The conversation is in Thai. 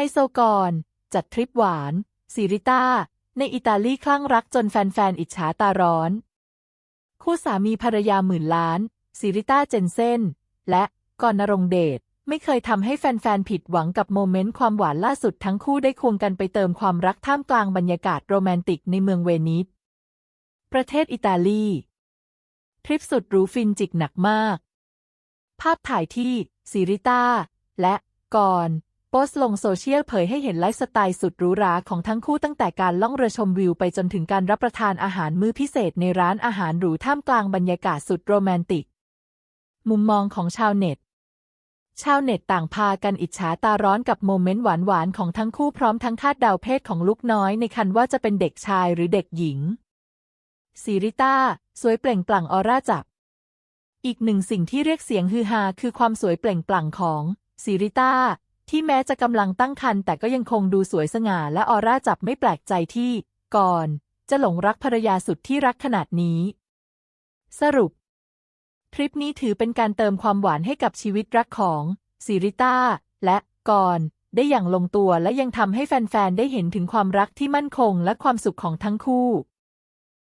ไฮโซกร จัดทริปหวานซิริต้า ในอิตาลีคลั่งรักจนแฟนๆ อิจฉาตาร้อน คู่สามีภรรยาหมื่นล้านซิริต้าเจนเซนและกรณรงเดชไม่เคยทำให้แฟนๆ ผิดหวังกับโมเมนต์ความหวานล่าสุดทั้งคู่ได้ควงกันไปเติมความรักท่ามกลางบรรยากาศโรแมนติกในเมืองเวนิส ประเทศอิตาลี ทริปสุดหรูฟินจิกหนักมาก ภาพถ่ายที่ซิริต้า และกอน โพสต์ลงโซเชียลเผยให้เห็นไลฟ์สไตล์สุดหรูหราของทั้งคู่ตั้งแต่การล่องเรือชมวิวไปจนถึงการรับประทานอาหารมื้อพิเศษในร้านอาหารหรูท่ามกลางบรรยากาศสุดโรแมนติก มุมมองของชาวเน็ต ชาวเน็ตต่างพากันอิจฉาตาร้อนกับโมเมนต์หวานๆของทั้งคู่พร้อมทั้งคาดเดาเพศของลูกน้อยในคันว่าจะเป็นเด็กชายหรือเด็กหญิงซีริต้าสวยเปล่งปลั่งออร่าจับ อีกหนึ่งสิ่งที่เรียกเสียงฮือฮาคือความสวยเปล่งปลั่งของซีริต้า ที่แม้จะกำลังตั้งครรภ์แต่ก็ยังคงดูสวยสง่าและออร่าจับไม่แปลกใจที่ ก่อน จะหลงรักภรรยาสุดที่รักขนาดนี้ สรุป ทริปนี้ถือเป็นการเติมความหวานให้กับชีวิตรักของซิริต้าและกอน ได้อย่างลงตัวและยังทำให้แฟนๆ ได้เห็นถึงความรักที่มั่นคงและความสุขของทั้งคู่